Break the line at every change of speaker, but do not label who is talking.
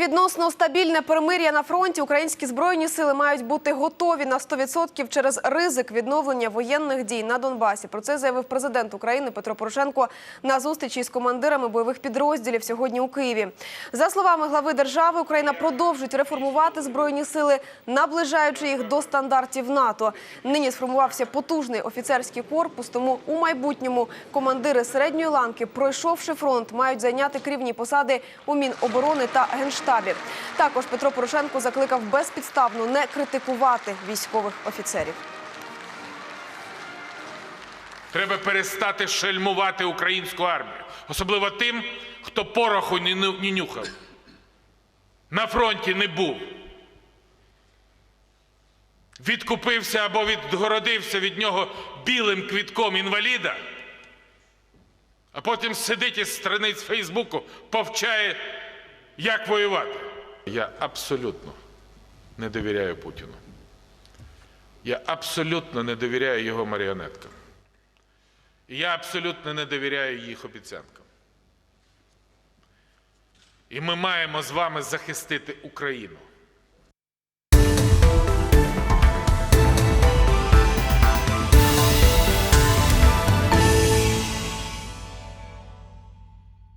відносно стабільне перемир'я на фронті, українські збройні сили мають бути готові на 100% через ризик відновлення воєнних дій на Донбасі. Про це заявив президент України Петро Порошенко на зустрічі з командирами бойових підрозділів сьогодні у Києві. За словами глави держави, Україна продовжить реформувати збройні сили, наближаючи їх до стандартів НАТО. Нині сформувався потужний офіцерський корпус. Тому у майбутньому командири середньої ланки, пройшовши фронт, мають зайняти керівні посади у Міноборони та Генштабі. Також Петро Порошенко закликав безпідставно не критикувати військових офіцерів.
Треба перестати шельмувати українську армію, особливо тим, хто пороху не нюхав. На фронті не був. Відкупився або відгородився від нього білим квітком інваліда, а потім сидить із страниць Фейсбуку, повчає, як воювати. Я абсолютно не довіряю Путіну. Я абсолютно не довіряю його маріонеткам. Я абсолютно не довіряю їх обіцянкам. І ми маємо з вами захистити Україну.